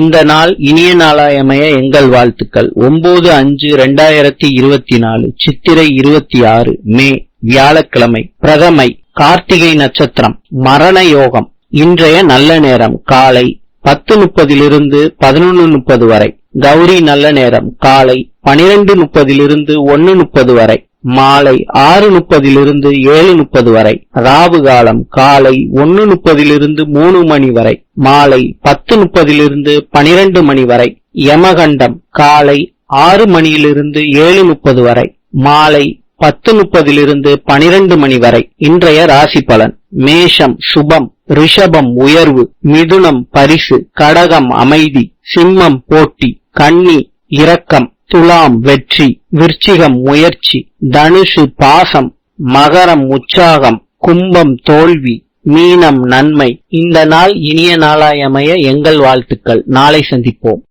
இந்த நாள் இனிய நாளாயமைய எங்கள் வாழ்த்துக்கள். ஒன்பது அஞ்சு ரெண்டாயிரத்தி இருபத்தி நாலு சித்திரை இருபத்தி ஆறு மே வியாழக்கிழமை பிரதமை கார்த்திகை நட்சத்திரம் மரண யோகம். இன்றைய நல்ல நேரம் காலை பத்து முப்பதிலிருந்து பதினொன்று முப்பது வரை. கௌரி நல்ல நேரம் காலை பனிரெண்டு முப்பதிலிருந்து ஒன்னு முப்பது வரை. மாலை ஆறு முப்பதிலிருந்து ஏழு முப்பது வரை. ராவு காலம் காலை ஒன்னு முப்பதிலிருந்து மூணு மணி வரை. மாலை பத்து முப்பதிலிருந்து பனிரெண்டு மணி வரை. யமகண்டம் காலை ஆறு மணியிலிருந்து ஏழு முப்பது வரை. மாலை பத்து முப்பதிலிருந்து பனிரெண்டு மணி வரை. இன்றைய ராசி பலன். மேஷம் சுபம் ரிஷபம் உயர்வு மிதுனம் பரிசு கடகம் அமைதி சிம்மம் போட்டி கன்னி இரக்கம் துலாம் வெற்றி விருச்சிகம் முயற்சி தனுஷு பாசம் மகரம் உற்சாகம் கும்பம் தோல்வி மீனம் நன்மை. இந்த நாள் இனிய நாளாய் அமைய எங்கள் வாழ்த்துக்கள். நாளை சந்திப்போம்.